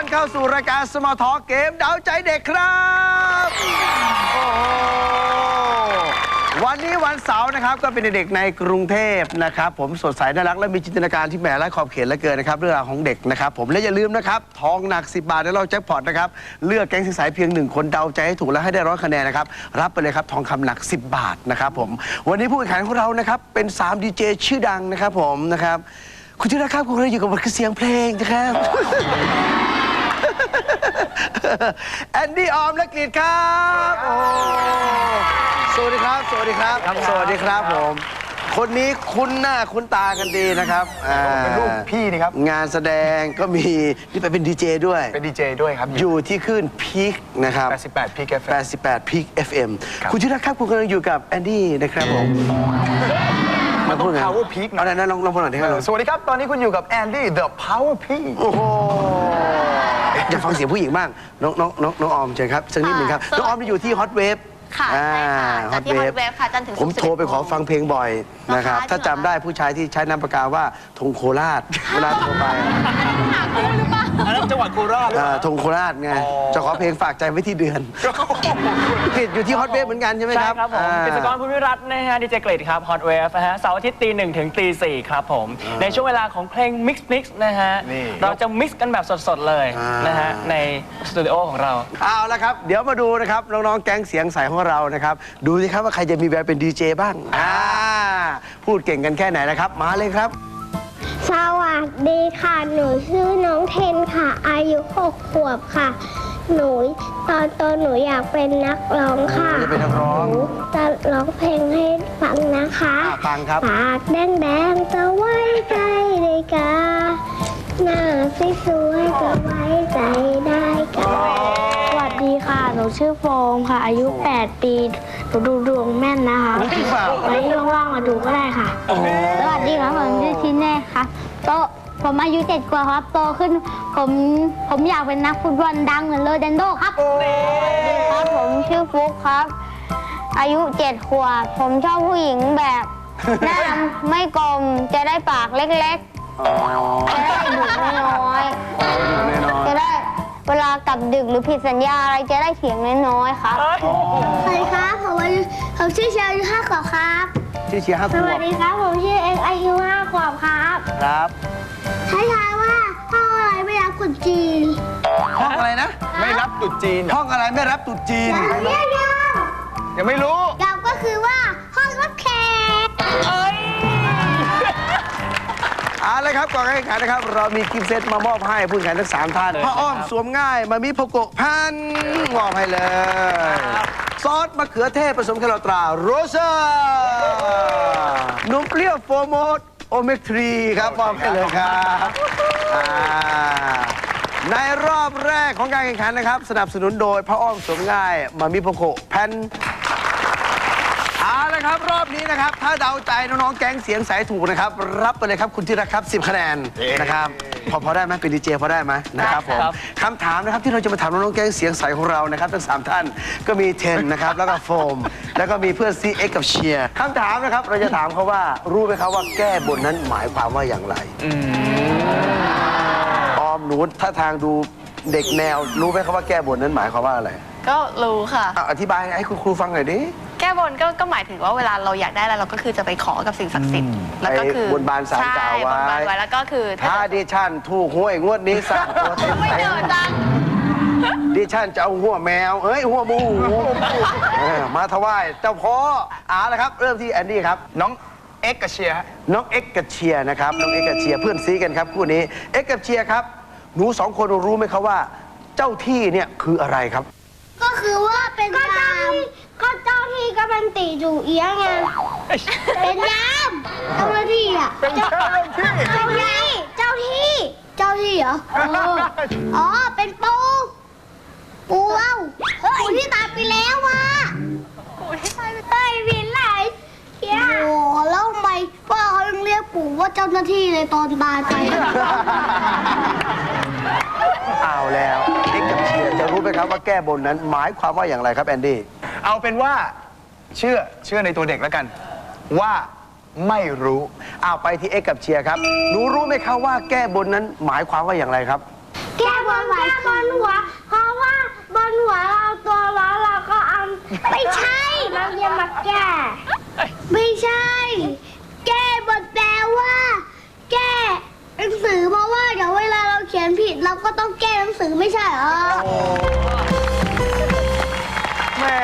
ท่านเข้าสู่รายการสมาทอเกมเดาใจเด็กครับโอ้โหวันนี้วันเสาร์นะครับก็เป็นเด็กในกรุงเทพนะครับผมสดใสน่ารักและมีจินตนาการที่แหมไร้ขอบเขตเหลือเกินนะครับเรื่องราวของเด็กนะครับผมและอย่าลืมนะครับทองหนัก 10 บาทในรอบแจ็คพอตนะครับเลือกแก๊งสายเพียงหนึ่งคนเดาใจให้ถูกและให้ได้ร้อยคะแนนนะครับรับไปเลยครับทองคำหนัก 10 บาทนะครับผมวันนี้ผู้แข่งขันของเรานะครับเป็น3ดีเจชื่อดังนะครับผมนะครับคุณที่รักครับคุณกำลังอยู่กับบทเสียงเพลงนะครับ แอนดี้ออมและกรีดครับโอ้สวัสดีครับ สวัสดีครับ สวัสดีครับผม คนนี้คุ้นหน้าคุ้นตากันดีนะครับอ่าเป็นลูกพี่นี่ครับ งานแสดงก็มีนี่ไปเป็นดีเจด้วย เป็นดีเจด้วยครับอยู่ที่คลื่นพีคนะครับ 88พีแกแฟ 88พีค FM ครับ คุณที่รักครับ คุณกำลังอยู่กับแอนดี้นะครับผมมาพูดไง Power Peak เอาไหนๆลองลองพูดหน่อยดิครับสวัสดีครับ ตอนนี้คุณอยู่กับแอนดี้ The Power P โอ้โห อยากฟังเสียงผู้หญิงบ้างน้องน้องน้องน้องออมเชิญครับสักนิดหนึ่งครับค่ะน้องออมจะอยู่ที่ฮอตเวฟ ค่ะใช่ค่ะจัดที่ Hot Wave ค่ะจันทร์ถึงศุผกร์มโทรไปขอฟังเพลงบ่อยนะครับนะคะ ถ้าจริงเหรอจำได้ผู้ชายที่ใช้นามปากกาว่าธงโคราชเวลาโทรไปหาคู่หรือเปล่าอันนั้นจังหวัดโคราชอ่าธงโคราชไงอ๋อ จะขอเพลงฝากใจไว้ที่เดือนผิดอยู่ที่ฮอตเวฟเหมือนกันใช่ไหมใช่ครับ ครับผมอ่า กิจกรภูมิรัตน์นะฮะดีเจกริดครับฮอตเวฟนะฮะเสาร์อาทิตย์ตีหนึ่งถึงตีสี่ครับผม ในช่วงเวลาของเพลง Mix Mix นะฮะ นี่ เราจะ mix กันแบบสด ๆ เลยอ่าน นะฮะ ในสตูดิโอของเรา เอาละครับ เดี๋ยวมาดูนะครับ น้อง ๆ แก๊งเสียงใสของเรานะครับ ดูสิครับว่าใครจะมีแววเป็นดีเจบ้างอ่าพูดเก่งกันแค่ไหนนะครับ มาเลยครับ สวัสดีค่ะ หนูชื่อน้องเทนค่ะ อายุหกขวบค่ะ หนูตอนโตหนูอยากเป็นนักร้องค่ะอยากเป็นนักร้อง หนูจะร้องเพลงให้ฟังนะคะ อ่าฟังครับ ปากแดงๆจะไว้ใจได้กา หน้าสวยๆจะไว้ใจได้กาสวัสดีค่ะ หนูชื่อโฟมค่ะ อายุ 8 ปีหนูดูดวงแม่นนะคะจริงเปล่าไว้ว่างๆมาดูก็ได้ค่ะ สวัสดีครับผมชื่อชินเน่ครับโตผมอายุเจ็ดกว่าครับโตขึ้นผมผมอยากเป็นนักฟุตบอลดังเหมือนโรนัลโดครับสวัสดีครับผมชื่อฟุกครับ อายุเจ็ดขวบผมชอบผู้หญิงแบบหน้าไม่กลมจะได้ปากเล็กอ๋อๆจะได้ดุน้อยแน่นอนๆจะได้ เวลากลับดึกหรือผิดสัญญาอะไรจะได้เสียงน้อยๆครับสวัสดีครับผมอายุผมชื่อเชลอายุห้าขวบครับ ชื่อเชียร์ห้าขสววับสดีครับผมชื่อเอ็กอายุห้าขวบครับครับให้ทายว่าห้องอะไรไม่รับกุญจีนห้องอะไรนะ ไม่รับตรุ๊จีน ห้องอะไรไม่รับตรุ๊จีน เรียกยาวยังไม่รู้ยาวก็คือว่าห้องรับแขก เอาละครับก่อนการแข่งขันนะครับ เรามีกิฟต์เซตมามอบให้ผู้แข่งขันทั้งสามท่านพ่ออ้อมสวมง่ายมามีโพโกะพันมอบให้เลย ซอสมะเขือเทศผสมแครอทตราโรเซอร์นมเปรี้ยวโฟร์โมดโอเมกทรีครับมอบให้เลยครับอ่า ในรอบแรกของการแข่งขันนะครับ สนับสนุนโดยพระอ้อมสวมง่ายมามีโพโกะแผ่น เอาละครับรอบนี้นะครับ ถ้าเดาใจน้องๆแก๊งเสียงใสถูกนะครับ รับไปเลยครับคุณที่รักครับ 10 คะแนนนะครับพอพอได้ไหมเป็นดีเจพอได้ไหมนะครับผมครับคำถามนะครับที่เราจะมาถามน้องๆแก๊งเสียงใสของเรานะครับทั้งสามท่านก็มีเทนนะครับแล้วก็โฟม แล้วก็มีเพื่อนซีเอ็กกับเชียร์คำถามนะครับเราจะถามเขาว่ารู้ไหมครับว่าแก้บนนั้นหมายความว่าอย่างไรออมหนูถ้าทางดูเด็กแนว รู้ไหมครับว่าแก้บนนั้นหมายความว่าอะไร ก็รู้ค่ะอะอธิบายให้คุณครูฟังหน่อยดิ แก้บนก็ก็หมายถึงว่าเวลาเราอยากได้อะไรเราก็คือจะไปขอกับสิ่งศักดิ์สิทธิ์ แล้วก็คือไปบนบานศาลกล่าวไว้ ใช่บนบานไว้แล้วก็คือถ้าถ้าดิฉันถูกหวยงวดนี้สั่งตัวเต็มไม่เต็เดิมนจังดิฉันจะเอาหัวแมวเอ้ยหัวหมูเออมาถวายเจ้าพ่อเอาละครับ เริ่มที่แอนดี้ครับ น้องเอ็กกับเชียร์ฮะน้องเอ็กกับเชียร์นะครับน้องเอ็กกับเชียร์เพื่อนซีกันครับคู่นี้เอ็กกับเชียร์ครับหนูสองคนรู้ไหมครับว่า เจ้าที่เนี่ยคืออะไรครับ ก็คือว่าเป็นยาม ก็เจ้าที่ก็เป็นตีจูเอียงไงเป็นยามเจ้าหน้าที่อะเป็นเจ้าหน้าที่เจ้าที่เจ้าที่เจ้าที่เหรอเอออ๋อเป็นปูปูเอ้าปูที่ตายไปแล้วว่ะปูที่ตายไปตายวินไหลโอ้แล้วทำไมพ่อเขายังเรียกปู่ว่าเจ้าหน้าที่เลยตอนตายไปเอาแล้วเอ็กกับเชียร์จะรู้ไหมครับว่าแก้บนนั้นหมายความว่าอย่างไรครับแอนดี้ เอาเป็นว่าเชื่อเชื่อในตัวเด็กแล้วกัน ว่าไม่รู้เอาไปที่เอ็กกับเชียร์ครับหนูรู้ไหมครับว่าแก้บนนั้นหมายความว่าอย่างไรครับ แก้บนไหวบนหัว เพราะว่าบนหัวเราตัวร้อนเราก็เอาไม่ใช่เราจะมาแก้ ไม่ใช่ แก้บนแปลว่า แก้หนังสือเพราะว่าเดี๋ยวเวลาเราเขียนผิดเราก็ต้องแก้หนังสือไม่ใช่เหรอ แม่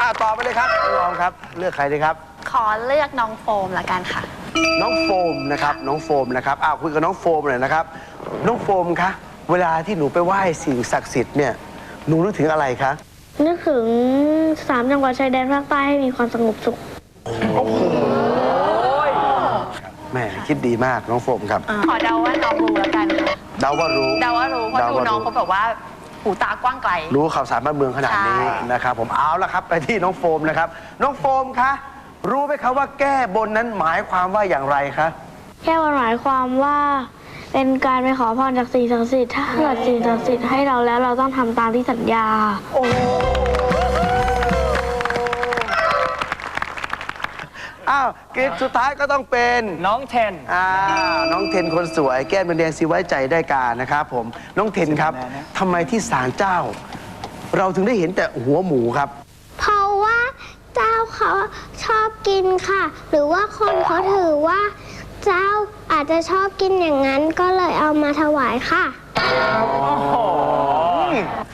อ่าต่อไปเลยครับน้องครับ เลือกใครดีครับ ขอเลือกน้องโฟมละกันค่ะ น้องโฟมนะครับ น้องโฟมนะครับอ้าวคุยกับน้องโฟมหน่อยนะครับ น้องโฟมคะ เวลาที่หนูไปไหว้สิ่งศักดิ์สิทธิ์เนี่ย หนูนึกถึงอะไรคะ นึกถึงสามจังหวัดชายแดนภาคใต้ให้มีความสงบสุข แม่คิดดีมากน้องโฟมครับ ขอเดาว่าน้องรู้ละกันค่ะ เดาว่ารู้ เดาว่ารู้เพราะเดาดูว่ารู้น้องเขาแบบว่า หูตากว้างไกล รู้ข่าวสารบ้านเมืองขนาดนี้ใช่ นะครับผมเอาละครับไปที่น้องโฟมนะครับ น้องโฟมคะรู้ไหมคะว่าแก้บนนั้นหมายความว่าอย่างไรคะ แค่มันหมายความว่า เป็นการไปขอพรจากสิ่งศักดิ์สิทธิ์ถ้าเกิดสิ่งศักดิ์สิทธิ์ให้เราแล้วเราต้องทำตามที่สัญญาอ้าวเกมสุดท้ายก็ต้องเป็นน้องเทน อ่าน้องเทนคนสวย แก้มแดงๆสิไว้ใจได้การนะครับผมน้องเทนครับทำไมที่ศาลเจ้า เราถึงได้เห็นแต่หัวหมูครับ เพราะว่าเจ้าเขาชอบกินค่ะ หรือว่าคนเขาถือว่า เจ้าอาจจะชอบกินอย่างนั้นก็เลยเอามาถวายค่ะ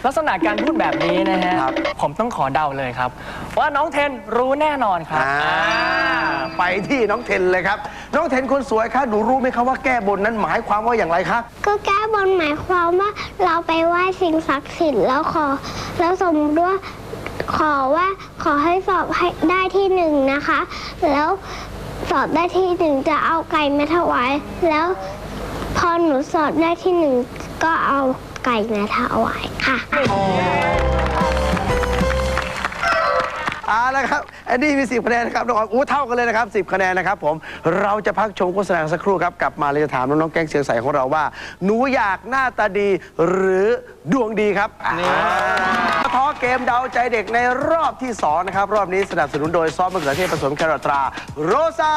ลักษณะการพูดแบบนี้นะฮะ ครับ ผมต้องขอเดาเลยครับ ว่าน้องเทนรู้แน่นอนครับอ่าอ่าไปที่น้องเทนเลยครับ น้องเทนคนสวยคะหนูรู้ไหมครับว่าแก้บนนั้นหมายความว่าอย่างไรคะ ก็แก้บนหมายความว่าเราไปไหว้สิ่งศักดิ์สิทธิ์แล้วขอ แล้วสมมติว่าขอว่าขอให้สอบให้ได้ที่หนึ่งนะคะ แล้วสอบได้ที่หนึ่งจะเอาไก่มาถวาย แล้วพอหนูสอบได้ที่หนึ่ง ก็เอาไก่มาถวายค่ะ เอาละครับแอนดี้มี10คะแนนนะครับน้องออมอู้เท่ากันเลยนะครับ10คะแนนนะครับผมเราจะพักชมโฆษณาสักครู่ครับกลับมาเราจะถามน้องๆแก๊งเสียงใสของเราว่า หนูอยากหน้าตาดีหรือดวงดีครับท้อเกมเดาใจเด็กในรอบที่2นะครับรอบนี้สนับสนุนโดยซอสมะเขือเทศผสมแครอทตราโรซา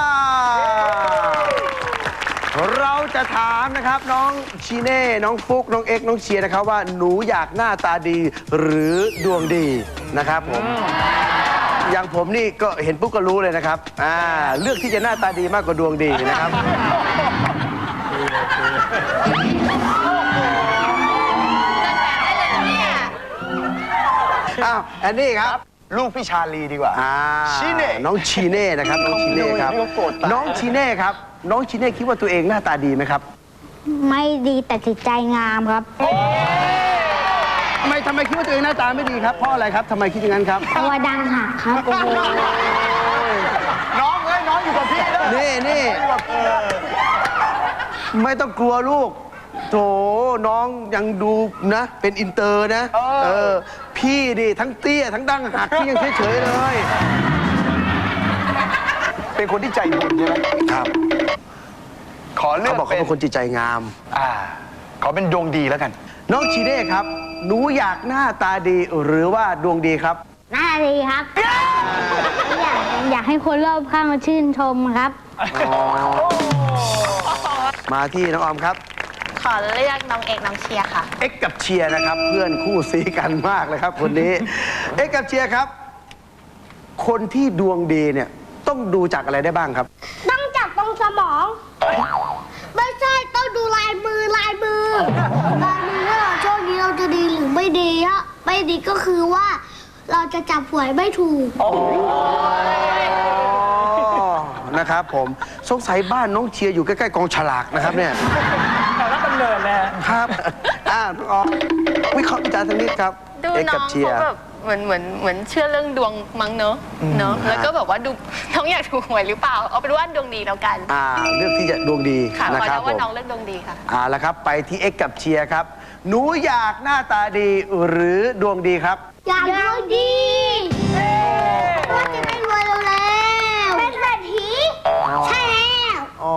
เราจะถามนะครับน้องชีเน่ น้องฟุก น้องเอ็กซ์น้องเชียร์นะครับว่าหนูอยากหน้าตาดีหรือดวงดีนะครับผม อย่างผมนี่ก็เห็นปุ๊บก็รู้เลยนะครับอ่าเลือกที่จะหน้าตาดีมากกว่าดวงดีนะครับ อ้าวแอนนี่ครับ ลูกพี่ชาลีดีกว่า อ่าชีเน่น้องชีเน่นะครับน้องชีเน่ครับดูนี่ก็โกรธตาย น้องชีเน่ครับ น้องชีเน่คิดว่าตัวเองหน้าตาดีไหมครับไม่ดีแต่จิตใจงามครับ ทำไมทำไมคิดว่าตัวเองหน้าตาไม่ดีครับเพราะอะไรครับทำไมคิดอย่างนั้นครับเพราะว่าดังหักครับน้องเอ้ยน้องอยู่กับพี่เลยนี่นี่ไม่ต้องกลัวลูกโถน้องยังดูนะ เป็นอินเตอร์นะ เออ พี่ดิทั้งเตี้ยทั้งดั้งหักพี่ยังเฉยๆเลย เป็นคนที่ใจบุญใช่ไหมครับขอเลืเขาอกบอกเขาเป็นเป็นคนจิตใจงาม อ่า ขอเป็นดวงดีแล้วกัน น้องชีเน่ครับ หนูอยากหน้าตาดีหรือว่าดวงดีครับ หน้าดีครับ อยากอยากให้คนรอบข้างมาชื่นชมครับ มาที่น้องออมครับข อเลือกน้องเอกน้องเชียร์ค่ะ เอ็กซ์กับเชียร์นะครับ เพื่อนคู่ซีกันมากเลยครับคนนี้ เอ็กซ์กับเชียร์ครับ คนที่ดวงดีเนี่ยต้องดูจากอะไรได้บ้างครับ ต้องจับตรงสมอง ไม่ใช่ต้องดูลายมือลายมือลายมือว่าเราโชคดีเราจะดีหรือไม่ดีฮะไม่ดีก็คือว่าเราจะจับหวยไม่ถูก อ๋อ นะครับผม สงสัยบ้านน้องเชียร์อยู่ใกล้ ๆ กองฉลากนะครับเนี่ย ครับอ่าน้องออมวิเคราะห์วิจารณ์สักนิดครับดูเอ็กซ์น้กัอบงเชียเขาร์ แบบเหมือนเหมือนเหมือนเชื่อเรื่องดวงมั้งเนอะเนอะแล้วก็แบบว่าดูน้องอยากถูกหวยหรือเปล่า เอาเป็นว่าดวงดีแล้วกัน อ่าเลือกที่จะดวงดีค่ะนะขอครับเดาผว่ามน้องเลือกดวงดีค่ะอ่าแล้วครับไปที่เอ็กซ์กับเชียร์ครับ หนูอยากหน้าตาดีหรือดวงดีครับ อยากดูดีว่าจะได้รวยเร็วๆเป็นเศรษฐี ใช่แล้ว อ๋อ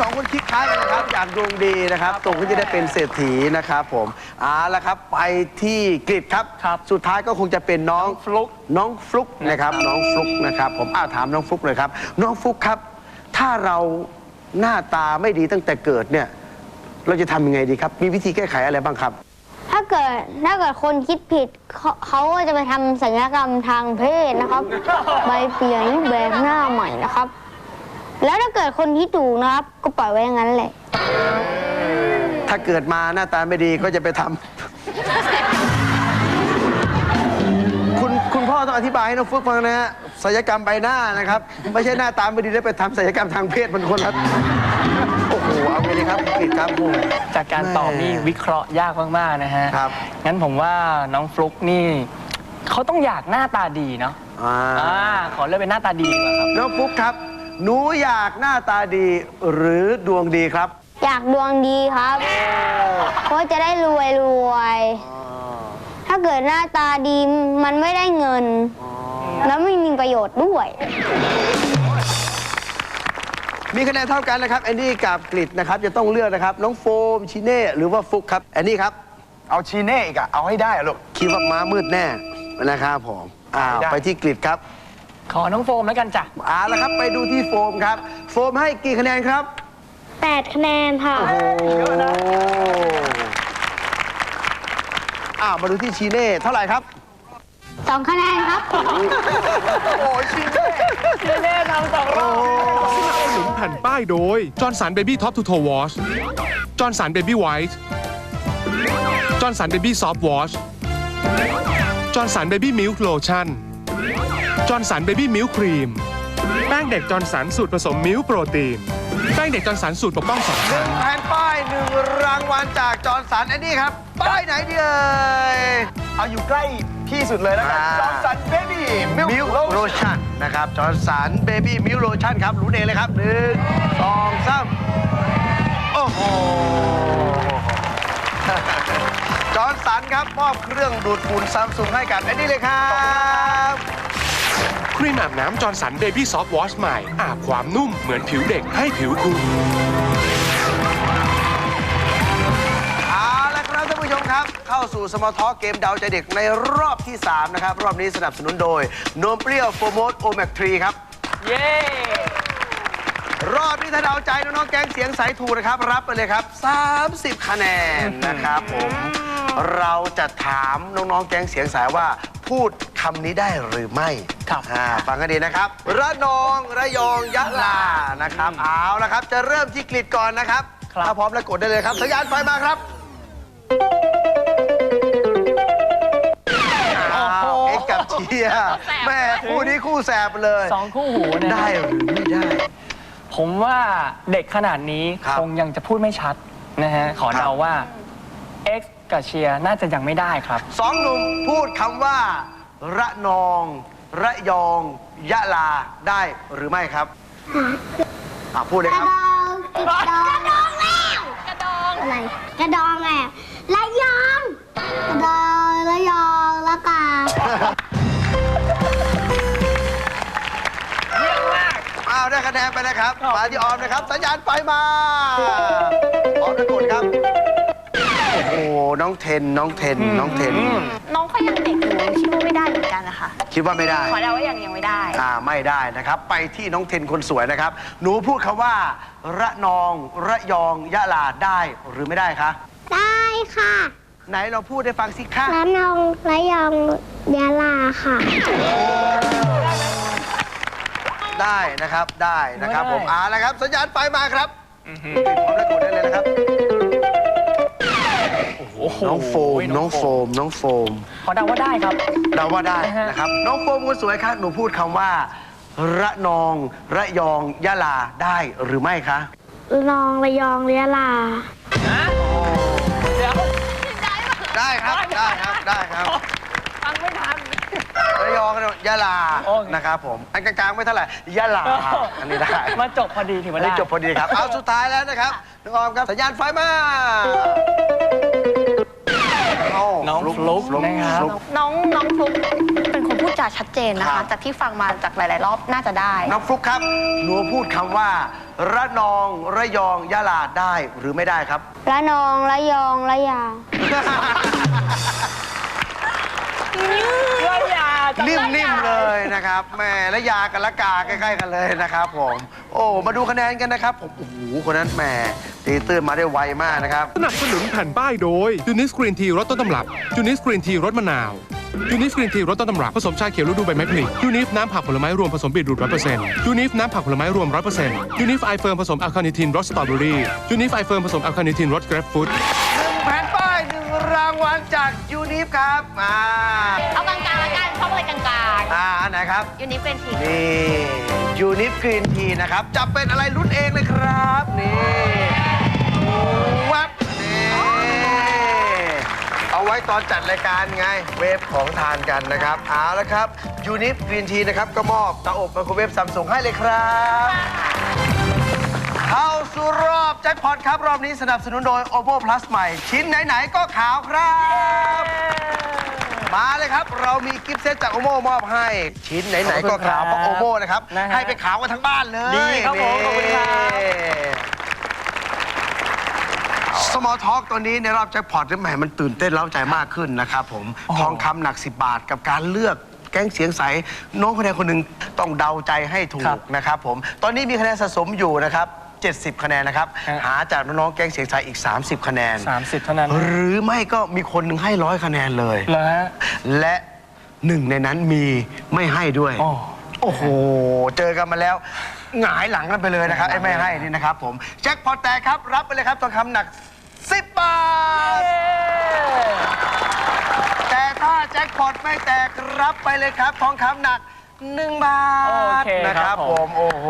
สองคนคิดคล้ายกันนะครับอยากดวงดีนะครับตรงที่จะได้เป็นเศรษฐีนะครับผมเอาละครับไปที่กริดครับครับ สุดท้ายก็คงจะเป็นน้องฟลุกน้องฟลุกนะครับ น้องฟลุกนะครับ ผมอ้าวถามน้องฟลุกเลยครับ น้องฟลุกครับ ถ้าเราหน้าตาไม่ดีตั้งแต่เกิดเนี่ย เราจะทำยังไงดีครับ มีวิธีแก้ไขอะไรบ้างครับ ถ้าเกิดถ้าเกิดคนคิดผิดเขาเขาก็จะไปทำสัญญกรรมทางเพศนะครับ ใบเปลี่ยนรูปแบบหน้าใหม่นะครับ แล้วถ้าเกิดคนที่ถูกนะครับ ก็ปล่อยไว้อย่างนั้นแหละ ถ้าเกิดมาหน้าตาไม่ดีก็จะไปทำ คุณคุณพ่อต้องอธิบายให้น้องฟลุกฟังนะฮะศัลยกรรมใบหน้านะครับ ไม่ใช่หน้าตาไม่ดีแล้วไปทำศัลยกรรมทางเพศมันคนละโอ้โหเอาไงดีครับกฤษครับ จากการตอบนี่วิเคราะห์ยากมาก ๆ นะฮะ ครับงั้นผมว่าน้องฟลุกนี่ เขาต้องอยากหน้าตาดีเนาะอ่า อ่าขอเลือกเป็นหน้าตาดีดีกว่าครับ น้องฟลุกครับ หนูอยากหน้าตาดีหรือดวงดีครับ อยากดวงดีครับเพราะจะได้รวยรวย ถ้าเกิดหน้าตาดีมันไม่ได้เงิน แล้วไม่มีประโยชน์ด้วย มีคะแนนเท่ากันนะครับแอนดี้กับกฤษนะครับจะต้องเลือกนะครับ น้องโฟมชิเน่หรือว่าฟลุกครับแอนดี้ครับ เอาชีเน่อีกอะเอาให้ได้อะลูก คิดว่าม้ามืดแน่นะครับผมอ้าวได้ ไปที่กฤษครับ ขอน้องโฟมแล้วกันจ้ะเอาละครับไปดูที่โฟมครับ โฟมให้กี่คะแนนครับ 8 คะแนนค่ะ โอ้อ้าวมาดูที่ชีเน่เท่าไหร่ครับ 2 คะแนนครับ โอ้ยชีเน่เล่นทำสองรอบหนุนแผ่นป้ายโดยจอร์นสันเบบี้ท็อปทูโทวอชจอร์นสันเบบี้ไวท์จอร์นสันเบบี้ซอฟต์วอชจอร์นสันเบบี้มิลค์โลชั่น จอร์นสันเบบี้มิลค์ครีม แป้งเด็กจอร์นสันสูตรผสมมิลค์โปรตีน แป้งเด็กจอร์นสันสูตรปกป้องสองชั้นแผ่นป้ายหนึ่งรางวัลจากจอร์นสันแอนดี้ครับ ป้ายไหนดีเอ่ยเอาอยู่ใกล้ที่สุดเลยแล้วกันอ่าจอมสันเบบี้มิลมิลค์ค์โลโลชั่นชั่นนะครับจอร์นสันเบบี้มิลค์โลชั่นครับรู้เองเลยครับหนึ่งสองสามโอ้โหจ อร์นสันครับมอบเครื่องดูดฝุ่นซัมซุงให้กับแอนดี้เลยครับครีมอาบน้ำจอร์นสันเบบี้ซอฟต์วอชใหม่ อาบความนุ่มเหมือนผิวเด็กให้ผิวคุณเอาละครับท่านผู้ชมครับ เข้าสู่สมอลท็อกเกมเดาใจเด็กในรอบที่ 3 นะครับ รอบนี้สนับสนุนโดยนมเปรี้ยวโฟโมดโอแมกทรีครับ เย้ รอบนี้ถ้าเดาใจน้องๆแก๊งเสียงสายถูกนะครับ รับไปเลยครับ 30 คะแนนนะครับผม เราจะถามน้องๆแก๊งเสียงสายว่าพูดคำนี้ได้หรือไม่ครับอ่าฟังกันดีนะครับ ระนองระยองยะลานะครับเอาละครับ จะเริ่มที่กรีดก่อนนะครับครับถ้าพร้อมแล้วกดได้เลยครับสัญญาณไฟมาครับอ้าวเอ็กซ์กับเชียร์แม่คู่นี้คู่แสบเลยสองคู่หูนะได้หรือไม่ได้ ผมว่าเด็กขนาดนี้ครับ คงยังจะพูดไม่ชัดนะฮะ ขอครับเดาว่า X กับเชียร์น่าจะยังไม่ได้ครับ สองหนุ่มพูดคำว่า ระนอง ระยอง ยะลาได้หรือไม่ครับอะพูดเลยกคระรับดองกระดองกระดองแล้วกระดองอะไรกระดองไงระยองกระดองระยองละกา ได้คะแนนไปนะครับมาที่ออมนะครับ สัญญาณไฟมาออมได้กดครับ โอ้โหน้องเทนน้องเทนน้องเทน น้องเขายังเด็กอยู่ยังคิดว่าไม่ได้เหมือนกันนะคะคิดว่าไม่ได้ ขอเดาว่ายังยังไม่ได้ อ่าไม่ได้นะครับ ไปที่น้องเทนคนสวยนะครับ หนูพูดคำว่า ระนอง ระยอง ยะลาได้หรือไม่ได้คะได้ค่ะ ไหนเราพูดให้ฟังสิคะ ระนองระยองยะลาค่ะ ได้นะครับได้นะครับผมได้เอาละครับสัญญาณไฟมาครับพร้อมแล้วกดได้เลยนะครับโอ้โหน้องโฟมน้องโฟมน้องโฟมขอเดาว่าได้ครับ เราว่าได้นะฮะนะครับ น้องโฟมคนสวยครับหนูพูดคำว่า ระนองระยองยะลาได้หรือไม่คะระนองระยองยะลาเดี๋ยวได้ครับได้ครับได้ครับ ฟังไม่ทัน ระย องยะลาโอเคนะครับผม อันกลางๆไม่เท่าไหร่ยะลาอันนี้ได้ มาจบพอดีถืออัว่านนี้ได้จบพอดีครับ เอาสุดท้ายแล้วนะครับ น้องออมครับ สัญญาณไฟมาน้องฟลุ๊กนะครับ ฟลุ๊กน้องน้องฟลุ๊กเป็นคนพูดจาชัดเจนนะครัคะ บ จากที่ฟังมาจากหลาย ๆ รอบน่าจะได้ น้องฟลุ๊กครับ หนูพูดคำว่า ระนอง ระยอง ยะลาได้หรือไม่ได้ครับ ระนองระยองระยาระยาจัง นิ่มๆเลยนะครับแหม่และยากันละกาใกล้ๆกันเลยนะครับผมโอ้มาดูคะแนนกันนะครับผมโอ้โหคนนั้นแหมตีตื้นมาได้ไวมากนะครับสนับสนุนแผ่นป้ายโดยยูนิสกรีนทีรสต้นตำรับยูนิสกรีนทีรสมะนาวยูนิสกรีนทีรสต้นตำรับผสมชาเขียวฤดูใบไม้ผลิยูนิฟน้ำผักผลไม้รวมผสมบีทรูทร้อยเปอร์เซ็นต์ยูนิฟน้ำผักผลไม้รวมร้อยเปอร์เซ็นต์ยูนิฟไอเฟิร์มผสมอะคาเนทินรสสตรอเบอรี่ยูนิฟไอเฟิร์มผสมอะคาเนทินรสเกรฟฟรุตหนึ่งแผ่นป้ายหนึ่งรางวัลจากยูนิฟครับอ่าเอากลางๆละ กันชอบอะไรกลางอ่าอันไหนครับ ๆ ยูนิเป็นทีนี่ยูนิฟกรีนทีนะครับจะเป็นอะไรรุ่นเองเลยครับ นี่วับนี่เอาไว้ตอนจัดรายการไงเวฟของทานกันนะครับเอาละครับยูนิฟกรีนทีนะครับก็มอบเตาอบไมโครเวฟซัมซุงให้เลยครับเข้าสู่รอบแจ็คพอตครับ รอบนี้สนับสนุนโดย Oppo Plus ใหม่ ชิ้นไหน ๆ ก็ขาวครับ มาเลยครับ เรามีกิฟต์เซตจากโอโมมอบให้ ชิ้นไหนๆก็ขาวเพราะโอโมนะครับ นะฮะให้ไปขาวกันทั้งบ้านเลยดีครับผมขอบคุณครับ สมอลท็อกตัวนี้ในรอบแจ็คพอตแหมมันตื่นเต้นเล้าใจมากขึ้นนะครับผมทองคำหนัก 10 บาทกับการเลือกแก๊งเสียงใส น้องคนใดคนหนึ่งต้องเดาใจให้ถูครักบ นะครับผม ตอนนี้มีคะแนนสะสมอยู่นะครับ 70 คะแนนนะครับ ฮะ หาจากน้องๆแก๊งเสียงใสอีก 30 คะแนน 30 เท่านั้นหรือไม่ก็มีคนหนึ่งให้ร้อยคะแนนเลย เหรอฮะ และหนึ่งในนั้นมีไม่ให้ด้วยอ๋อโอ้โห เจอกันมาแล้ว หงายหลังกันไปเลยนะครับ ไอ้ไม่ให้นี่นะครับผม แจ็คพอตแตกครับ รับไปเลยครับทองคำหนัก 10 บาท แต่ถ้าแจ็คพอตไม่แตกรับไปเลยครับ ทองคำหนัก 1บาทโอเคนะคครัรับบผผม ม โอ้โห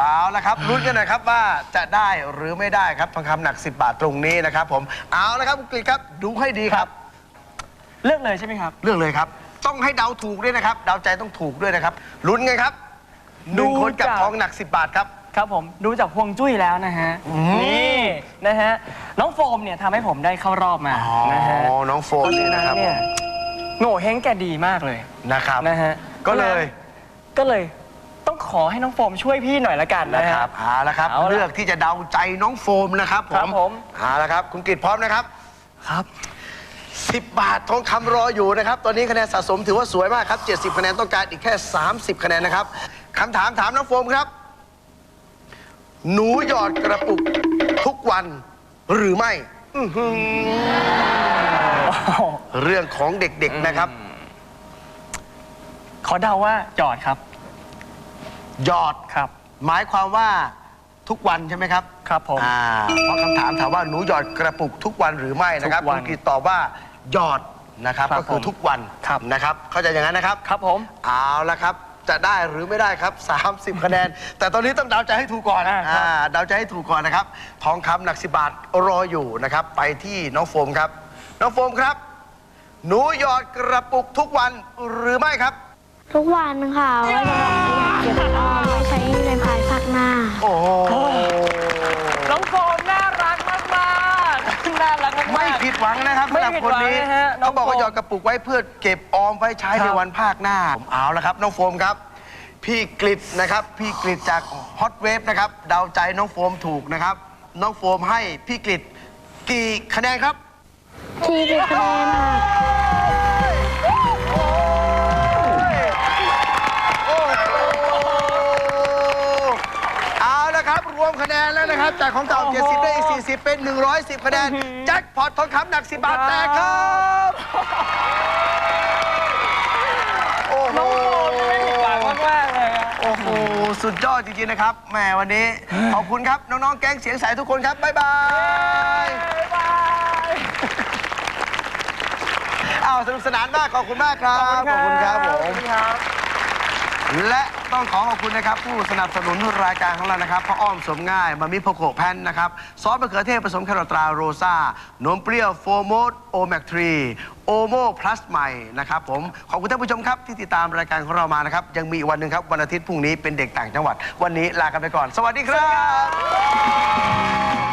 เอาละครับลุ้นกันหนะครับว่าจะได้หรือไม่ได้ครับทองคำหนัก 10 บาทตรงนี้นะครับผม เอาละครับคุณกฤษครับ ดูให้ดีครับ เลือกเลยใช่ไหมครับ เรื่องเลยครับ ต้องให้เดาถูกด้วยนะครับ เดาใจต้องถูกด้วยนะครับ ลุ้นกันครับหนึ่งดูคนกับจาก ทองหนัก 10 บาทครับ ครับผมดูจากพวงจุ้ยแล้วนะฮะนี่นะฮะน้องโฟมเนี่ยทำให้ผมได้เข้ารอบมาอ๋อนะฮะน้องโฟนนี่นะครับผเนี่ยมโง่เฮงแกดีมากเลยนะครับ นะฮะก็เลย ก็เลยต้องขอให้น้องโฟมช่วยพี่หน่อยละกันนะนะคครัรับบ เอาละครับ เอาละเลือกที่จะเดาใจน้องโฟมนะครับผครัมบผม เอาละครับ คุณกิตพร้อมนะครับ ครับ 10 บาททองคำรออยู่นะครับ ตอนนี้คะแนนสะสมถือว่าสวยมากครับ 70 คะแนนต้องการอีกแค่ 30 คะแนนนะครับคำถามถามน้องโฟมครับ หนูหยอดกระปุกทุกวันหรือไม่อื้อหือเรื่องของเด็กๆนะครับ ขอเดาว่าจอดครับ หยอด ครับ หมายความว่าทุกวันใช่ไหมครับครับผม อ่าเพราะคำถามถามว่าหนูหยอดกระปุกทุกวันหรือไม่นะครับทุกวันคุณกิตตอบว่าหยอดนะครับครับก็คือผมทุกวันครับ นะครับ เข้าใจอย่างนั้นนะครับ ครับผม เอาละครับ จะได้หรือไม่ได้ครับ 30 คะแนน แต่ตอนนี้ต้องเดาใจให้ถูกก่อนอ่าครับ อ่าเดาใจให้ถูกก่อนนะครับ ทองคำหนักสิบาทรออยู่นะครับ ไปที่น้องโฟมครับ น้องโฟมครับ หนูหยอดกระปุกทุกวันหรือไม่ครับ ทุกวันค่ะไว้สำหรับเก็บออมไว้ใช้ในภายภาคหน้า โอ้โหน้องโฟมน่ารักมากๆน่ารักมากๆ ไม่ผิดหวังนะครับไม่สำหรับผิดคนหวังนี้นะฮะน้องเขาบอกว่าโฟมหยอดกระปุกไว้เพื่อเก็บออมไว้ใช้ครับในวันภาคหน้าผมเอาละครับ น้องโฟมครับ พี่กฤษนะครับ พี่กฤษจากฮอตเวฟนะครับเดาใจน้องโฟมถูกนะครับ น้องโฟมให้พี่กฤษกี่คะแนนครับ ที่เป็นคะแนนค่ะ ครับรวมคะแนนแล้วนะครับ จากของเก่าโอ้โห70ได้อีก40 เป็น 110 คะแนน แจ็คพอตทองคำหนัก 10 บาทแตกครับ โอ้โห น้องโฟมนี่ไม่ผิดหวังมากๆเลยอะ โอ้โห สุดยอดจริง ๆ นะครับแหมวันนี้ ขอบคุณครับ น้อง ๆ แก๊งเสียงใสทุกคนครับ บ๊ายบายบ๊ายบายอ้าวสนุกสนานมาก ขอบคุณมากครับ ขอบคุณครับผมครับและ ต้องขอขอบคุณนะครับ ผู้สนับสนุนรายการของเรานะครับพ่ออ้อมสมง่ายมามิโพโกแพนนะครับซอสมะเขือเทศผสมแครอทตราโรซานมเปรี้ยวโฟโมดโอแมกทรีโอโมพลัสใหม่นะครับผมขอบคุณท่านผู้ชมครับที่ติดตามรายการของเรามานะครับยังมีอีกวันหนึ่งครับวันอาทิตย์พรุ่งนี้เป็นเด็กต่างจังหวัด วันนี้ลากันไปก่อน สวัสดีครับ